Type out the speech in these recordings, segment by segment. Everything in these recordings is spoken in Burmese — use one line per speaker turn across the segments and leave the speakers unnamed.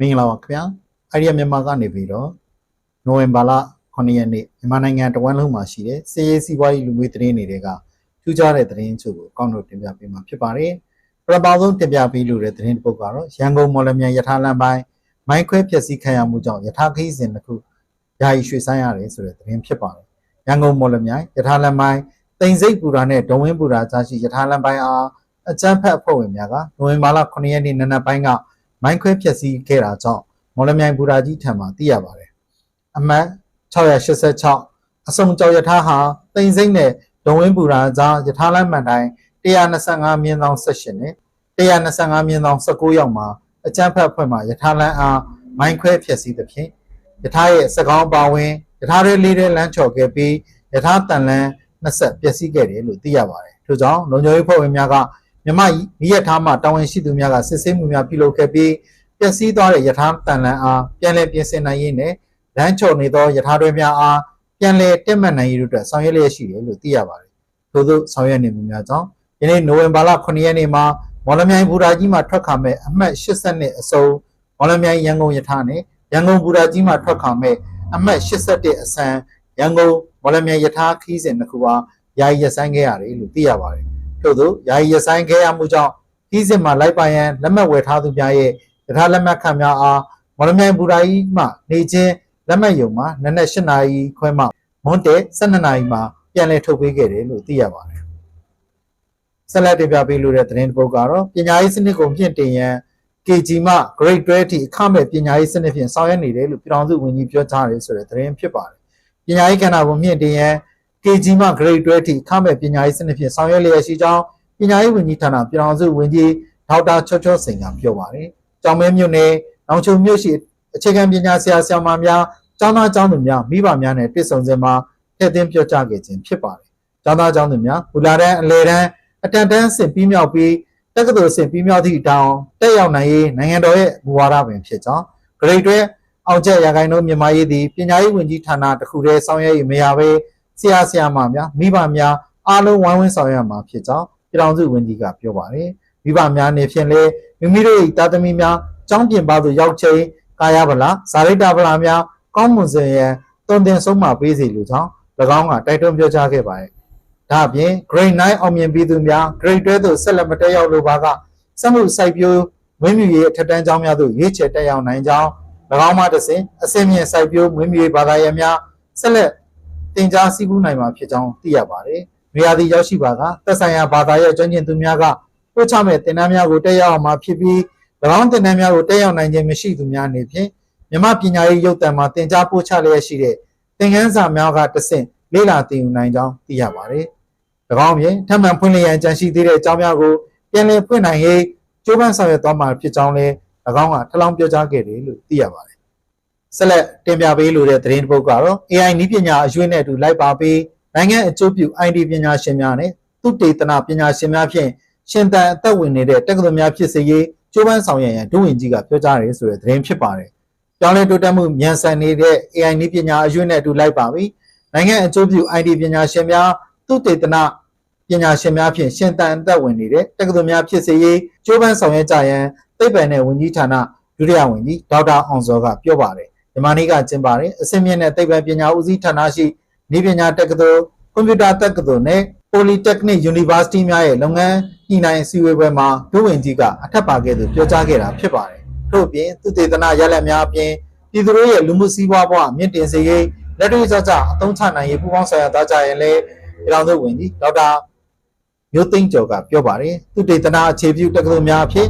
မင်္ဂလာပါခင်ဗျာအိုင်ဒီယာမြန်မာကနေပြီးတော့နိုဝင်ဘာလ9ရက်နေ့မြန်မာနိုင်ငံတဝန်းလုံးမှာရှိတဲ့စီရေးစီးပွားရေးလူမှုသတင်းတွေကထူးခြားတဲ့သတင်းချို့ကိုအကောင့်တို့တင်ပြပေးမှာဖြစ်ပါတယ်ပထမဆုံးတင်ပြပေးလို့တဲ့သတင်းတစ်ပုဒ်ကတော့ရန်ကုန်မော်လမြိုင်ယထာလမ်းပိုင်းမိုင်းခွဲဖျက်ဆီးခံရမှုကြောင့်ယထာခီးစဉ်တစ်ခုယာယီရွှေ့ဆိုင်းရတယ်ဆိုတဲ့သတင်းဖြစ်ပါတယ်ရန်ကုန်မော်လမြိုင်ယထာလမ်းပိုင်းတိန်စိတ်ပူရာနဲ့ဒုံဝင်းပူရာကြားရှိယထာလမ်းပိုင်းအားအကြမ်းဖက်အဖွဲ့ဝင်များကနိုဝင်ဘာလ9ရက်နေ့နံနက်ပိုင်းက မိုင်းခွဲဖျက်ဆီးခဲ့တာကြောင့်မော်လမြိုင်ဘူရာကြီးထံမှသိရပါတယ်။အမှတ်686အစုံကြောက်ယထာဟာတိန်စိမ့်နဲ့ဒုံဝင်းဘူရာကြားယထာလမ်းမှန်တိုင်း125မြင်းဆောင်18နဲ့125မြင်းဆောင်19ရောက်မှာအကြမ်းဖက်အဖွဲ့မှယထာလမ်းအားမိုင်းခွဲဖျက်ဆီးသဖြင့်ယထာရဲ့စကောင်းပါဝင်ယထာရဲလေးတဲ့လမ်းချော်ခဲ့ပြီးယထာတန်လန်းနှစ်ဆက်ပျက်စီးခဲ့တယ်လို့သိရပါတယ်။ထို့ကြောင့်လုံခြုံရေးဖွဲ့ဝင်များက မြမမိရထားမှတာဝန်ရှိသူများကစစ်ဆေးမှုများပြုလုပ်ခဲ့ပြီးပျက်စီးသွားတဲ့ယထာတန်လန်အားပြန်လည်ပြင်ဆင်နိုင်ရေးနဲ့လမ်းချော်နေသောယထာတွေများအားပြန်လည်တက်မှတ်နိုင်ရေးတို့အတွက်ဆောင်ရွက်လျက်ရှိတယ်လို့သိရပါတယ်။ထို့သောဆောင်ရွက်နေမှုများကြောင့်ယနေ့နိုဝင်ဘာလ9ရက်နေ့မှာမော်လမြိုင်ဘူရာကြီးမှထွက်ခါမဲ့အမှတ်82အစုံမော်လမြိုင်ရန်ကုန်ယထာနဲ့ရန်ကုန်ဘူရာကြီးမှထွက်ခါမဲ့အမှတ်81အစံရန်ကုန်မော်လမြိုင်ယထာခီးစဉ်တစ်ခုပါယာယီရဆိုင်ခဲ့ရတယ်လို့သိရပါတယ်။ ထို့သောယာယီရဆိုင်ခဲ့ရမှုကြောင့်ပြီးစစ်မှာလိုက်ပါရန်လက်မှတ်ဝယ်ထားသူများရဲ့ယထာလက်မှတ်ခံများအားမော်လမြိုင်ဘူရာကြီးမှနေချင်းလက်မှတ်ယုံမှာနနက်၈နာရီခွဲမှမွန်းတဲ၁၂နာရီမှာပြန်လည်ထုတ်ပေးခဲ့တယ်လို့သိရပါတယ်။ဆက်လက်တင်ပြပေးလို့တဲ့သတင်းတစ်ပုဒ်ကတော့ပညာရေးစနစ်ကိုမြင့်တင်ရန် KG မှ grade 12အထိအခမဲ့ပညာရေးစနစ်ဖြင့်ဆောင်ရွက်နေတယ်လို့ပြည်ထောင်စုဝန်ကြီးပြောကြားတယ်ဆိုတဲ့သတင်းဖြစ်ပါတယ်။ပညာရေးကဏ္ဍကိုမြင့်တင်ရန် KG မှ grade 12အထိအခမဲ့ပညာရေးစနစ်ဖြင့်ဆောင်ရွက်လျက်ရှိကြောင်းပညာရေးဝန်ကြီးဌာနပြည်ထောင်စုဝန်ကြီးဒေါက်တာချောချောစိန်ကပြောပါတယ်။ကျောင်းမဲမြို့နယ်နောင်ချုံမြို့ရှိအခြေခံပညာဆရာဆရာမများကျောင်းသားကျောင်းသူများမိဘများနဲ့တွေ့ဆုံစဉ်မှာထည့်သွင်းပြောကြားခဲ့ခြင်းဖြစ်ပါတယ်။ကျောင်းသားကျောင်းသူများဘူလာတန်းအလဲတန်းအတန်တန်းဆင့်ပြီးမြောက်ပြီးတက္ကသိုလ်ဆင့်ပြီးမြောက်သည့်တောင်တက်ရောက်နိုင်ရေးနိုင်ငံတော်ရဲ့မူဝါဒပင်ဖြစ်ကြောင်း grade 12အောင်ချက်ရခိုင်နှုန်းမြန်မာရေးသည်ပညာရေးဝန်ကြီးဌာနတစ်ခုတည်းဆောင်ရွက်ရမရဘဲ ဆရာဆရာမများမိဘများအားလုံးဝိုင်းဝန်းဆောင်ရွက်မှာဖြစ်ကြောင်းပြည်ထောင်စုဝန်ကြီးကပြောပါတယ်မိဘများနေဖြင့်လည်းမိမိတို့၏တာသမီများကျောင်းပြင်ပသို့ရောက်ချိန်ကာယဗလာဇာရိတဗလာများကောင်းမွန်စေရန်တွင်တင်ဆုံးမပေးစီလိုကြောင်း၎င်းကတိုက်တွန်းပြောကြားခဲ့ပါတယ်ဒါအပြင် grade 9အောင်မြင်ပြီးသူများ grade 12သို့ဆက်လက်မတက်ရောက်လိုပါကစက်မှုစိုက်ပျိုးဝင်းမြူရေးအထက်တန်းကျောင်းများသို့ရွေးချယ်တက်ရောက်နိုင်ကြောင်း၎င်းမှတစဉ်အစင်းမြင့်စိုက်ပျိုးဝင်းမြူရေးဘာသာရပ်များဆက်လက် တင် जा စီးပူးနိုင်မှာဖြစ်ကြောင်းသိရပါတယ်။နေရာဒီရောက်ရှိပါကသက်ဆိုင်ရာဘာသာရပ်ကျွမ်းကျင်သူများကပို့ချမဲ့တင်နန်းများကိုတက်ရောက်အောင်မှာဖြစ်ပြီး၎င်းတင်နန်းများကိုတက်ရောက်နိုင်ခြင်းမရှိသူများအနေဖြင့်မြမပညာရေးရုပ်သံမှာတင် जा ပို့ချလျက်ရှိတဲ့သင်ခန်းစာများကတဆင့်လေ့လာသင်ယူနိုင်ကြောင်းသိရပါတယ်။၎င်းပြင်ထပ်မံဖွင့်လှစ်ရန်ကြံရှိသေးတဲ့အကြောင်းများကိုပြန်လည်ဖွင့်နိုင်ရေးကြိုးပမ်းဆောင်ရွက်သွားမှာဖြစ်ကြောင်းလည်း၎င်းကထပ်လောင်းပြောကြားခဲ့တယ်လို့သိရပါတယ်။ ဆက်လက်တင်ပြပေးလိုတဲ့သတင်းတစ်ပုဒ်ကတော့ AI နည်းပညာအရွေးနဲ့အတူလိုက်ပါပြီးနိုင်ငံအကျိုးပြု IT ပညာရှင်များနဲ့သူတေသနပညာရှင်များဖြင့်ရှင်သန်အသက်ဝင်နေတဲ့တက္ကသိုလ်များဖြစ်စေရေးကြိုးပမ်းဆောင်ရွက်ရန်ဒုဝန်ကြီးကပြောကြားတယ်ဆိုတဲ့သတင်းဖြစ်ပါတယ်။ပြောင်းလဲတိုးတက်မှုမြန်ဆန်နေတဲ့ AI နည်းပညာအရွေးနဲ့အတူလိုက်ပါပြီးနိုင်ငံအကျိုးပြု IT ပညာရှင်များသူတေသနပညာရှင်များဖြင့်ရှင်သန်အသက်ဝင်နေတဲ့တက္ကသိုလ်များဖြစ်စေရေးကြိုးပမ်းဆောင်ရွက်ကြရန်သိပ္ပံနဲ့ဝန်ကြီးဌာနဒုတိယဝန်ကြီးဒေါက်တာအောင်စောကပြောပါတယ်။ မြန်မာနေ့ကကျင်းပတဲ့အစင်းမြင့်တဲ့သိပ္ပံပညာဦးစီးဌာနရှိနည်းပညာတက္ကသိုလ်ကွန်ပျူတာတက္ကသိုလ်နဲ့ Polytechnic University များရဲ့လုပ်ငန်းညှိနှိုင်းစည်းဝေးပွဲမှာဒုဝန်ကြီးကအထက်ပါခဲ့သူပြောကြားခဲ့တာဖြစ်ပါတယ်။ထို့အပြင်သူတေသနရလဒ်များအပြင်ပြည်သူတို့ရဲ့လူမှုစီးပွားဘဝမြင့်တင်စေရေးလက်တွေ့ကျကျအသုံးချနိုင်ရေးပူးပေါင်းဆောင်ရွက်သားကြရင်လည်းပြည်ထောင်စုဝန်ကြီးဒေါက်တာမျိုးသိန်းကျော်ကပြောပါတယ်။သူတေသနအခြေပြုတက္ကသိုလ်များအဖြစ်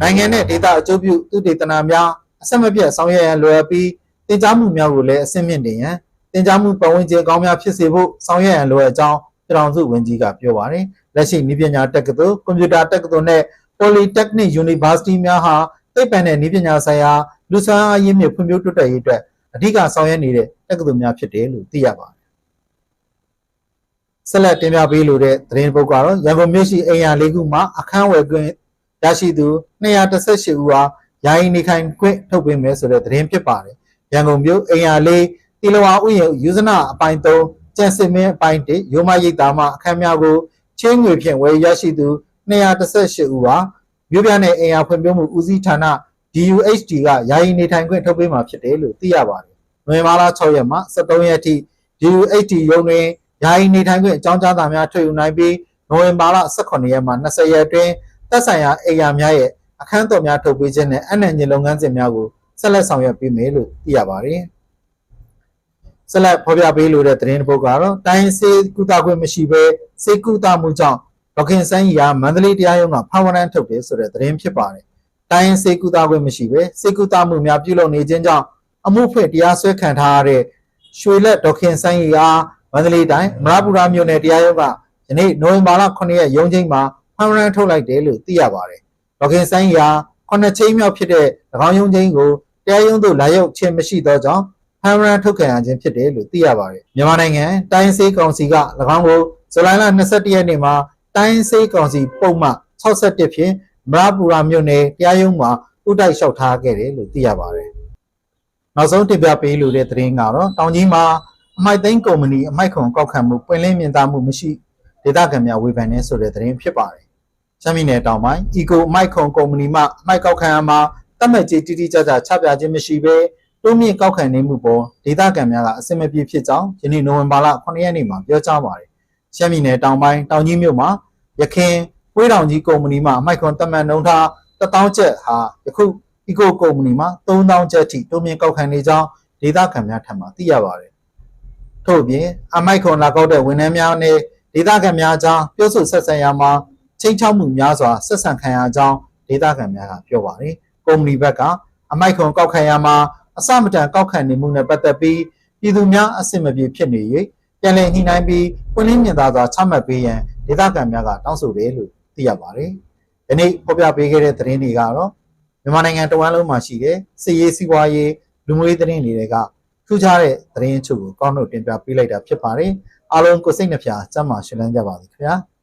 နိုင်ငံနဲ့ဒေသအကျိုးပြုသူတေသနများ အဆက်မပြတ်ဆောင်ရွက်ရန်လွယ်ပြီးတင် जा မှုများကိုလည်းအဆင့်မြင့်တင်ရန်တင် जा မှုပတ်ဝန်းကျင်အကောင်းများဖြစ်စေဖို့ဆောင်ရွက်ရန်လိုအပ်ကြောင်းပြည်ထောင်စုဝန်ကြီးကပြောပါတယ်။လက်ရှိနည်းပညာတက္ကသိုလ်ကွန်ပျူတာတက္ကသိုလ်နဲ့ Polytechnic University များဟာသိပ္ပံနဲ့နည်းပညာဆိုင်ရာလူစွမ်းအားရင်းမြစ်ဖွံ့ဖြိုးတိုးတက်ရေးအတွက်အဓိကဆောင်ရွက်နေတဲ့တက္ကသိုလ်များဖြစ်တယ်လို့သိရပါတယ်။ဆက်လက်တင်ပြပေးလိုတဲ့သတင်းပုဒ်ကတော့ရန်ကုန်မြို့ရှိအိမ်ယာလေးခုမှာအခန်းဝယ်ခွင့်ရရှိသူ218ဦးဟာ ယာယီနေခိုင်ခွင့်ထုတ်ပေးမယ်ဆိုတဲ့သတင်းဖြစ်ပါတယ်။ရန်ကုန်မြို့အိမ်ယာလေးတီလဝါဥယျာဉ်ယူဇနာအပိုင်း3ကျန်စစ်မင်းအပိုင်း1ရိုမရိပ်သားမှအခန်းများကိုချင်းငွေဖြင့်ဝယ်ရရှိသူ218ဦးဟာမြို့ပြနယ်အိမ်ယာဖွံ့ဖြိုးမှုဦးစီးဌာန DUHD ကယာယီနေထိုင်ခွင့်ထုတ်ပေးမှာဖြစ်တယ်လို့သိရပါတယ်။နိုဝင်ဘာလ6ရက်မှ23ရက်ထိ DUHD ရုံးတွင်ယာယီနေထိုင်ခွင့်အကြောင်းကြားစာများထုတ်ယူနိုင်ပြီးနိုဝင်ဘာလ18ရက်မှ20ရက်အတွင်းသက်ဆိုင်ရာအိမ်ယာများရဲ့ အခန်းတော်များထုတ်ပေးခြင်းနဲ့အနံ့ညလုပ်ငန်းစဉ်များကိုဆက်လက်ဆောင်ရွက်ပေးမယ်လို့သိရပါတယ်။ဆက်လက်ဖော်ပြပေးလိုတဲ့သတင်းတစ်ပုဒ်ကတော့တိုင်းစေကုသခွင့်မရှိဘဲစေကုသမှုကြောင့်ဒေါခင်စန်းကြီးကမန္တလေးတရားရုံးကဖောင်ဝရမ်းထုတ်တယ်ဆိုတဲ့သတင်းဖြစ်ပါတယ်။တိုင်းစေကုသခွင့်မရှိဘဲစေကုသမှုများပြုလုပ်နေခြင်းကြောင့်အမှုဖွင့်တရားစွဲခံထားရတဲ့ရွှေလက်ဒေါခင်စန်းကြီးအားမန္တလေးတိုင်းမရပူရာမြို့နယ်တရားရုံးကယနေ့နိုဝင်ဘာလ9ရက်ရုံးချိန်မှာဖောင်ဝရမ်းထုတ်လိုက်တယ်လို့သိရပါတယ်။ ဒေါခင်စန်းကြီးဟာခုနှစ်ချိန်မြောက်ဖြစ်တဲ့၎င်းရုံးချိန်ကိုတရားရုံးသို့လာရောက်ခြင်းမရှိသောကြောင့်ဖမ်းရန်ထုတ်ခံရခြင်းဖြစ်တယ်လို့သိရပါတယ်။မြန်မာနိုင်ငံတိုင်းစေးကောင်စီက၎င်းကိုဇူလိုင်လ22ရက်နေ့မှာတိုင်းစေးကောင်စီပုံမှန်61ဖြင့်မရပူရာမြို့နယ်တရားရုံးမှာဥတိုက်လျှောက်ထားခဲ့တယ်လို့သိရပါတယ်။နောက်ဆုံးတင်ပြပေးလိုတဲ့သတင်းကတော့တောင်ကြီးမှာအမိုက်သိန်းကုမ္ပဏီအမိုက်ခွန်ကောက်ခံမှုပွင့်လင်းမြင်သာမှုမရှိဒေသခံများဝေဖန်နေဆိုတဲ့သတင်းဖြစ်ပါတယ်။ ရှမ်းပြည်နယ်တောင်ပိုင်း Eco အမိုက်ခွန်ကုမ္ပဏီမှအမိုက်ကောက်ခံရမှာတတ်မှတ်ကြေးတိတိကျကျချပြခြင်းမရှိဘဲတိုးမြင့်ကောက်ခံနေမှုပေါ်ဒေသခံများကအစင်မပြေဖြစ်ကြောင်းယနေ့နိုဝင်ဘာလ9ရက်နေ့မှာပြောကြားပါတယ်။ရှမ်းပြည်နယ်တောင်ပိုင်းတောင်ကြီးမြို့မှာရခင်ဝေးတောင်ကြီးကုမ္ပဏီမှအမိုက်ခွန်တတ်မှတ်နှုန်းထား1000ကျပ်ဟာယခု Eco ကုမ္ပဏီမှ3000ကျပ်ထိတိုးမြင့်ကောက်ခံနေကြောင်းဒေသခံများထံမှသိရပါတယ်။ထို့အပြင်အမိုက်ခွန်လာကောက်တဲ့ဝန်ထမ်းများနဲ့ဒေသခံများကြားပြောဆိုဆက်ဆံရမှာ ချိန်ချောက်မှုများစွာဆက်ဆံခံရကြောင်းဒေသခံများကပြောပါတယ်။ကုမ္ပဏီဘက်ကအမိုက်ခွန်ကောက်ခံရမှာအစမတန်ကောက်ခံနေမှုနဲ့ပတ်သက်ပြီးပြည်သူများအဆင်မပြေဖြစ်နေ၍ပြန်လည်ညှိနှိုင်းပြီးပွင့်လင်းမြင်သာစွာချမှတ်ပေးရန်ဒေသခံများကတောင်းဆိုတယ်လို့သိရပါတယ်။ဒီနေ့ဖော်ပြပေးခဲ့တဲ့သတင်းတွေကတော့မြန်မာနိုင်ငံတဝန်းလုံးမှာရှိတဲ့စစ်ရေးစီးပွားရေးလူမျိုးရေးသတင်းတွေကထူးခြားတဲ့သတင်းအချို့ကိုကောင်းတို့တင်ပြပေးလိုက်တာဖြစ်ပါတယ်။အားလုံးကိုစိတ်နှပြစမ်းမရှင်လန်းကြပါစေခင်ဗျာ။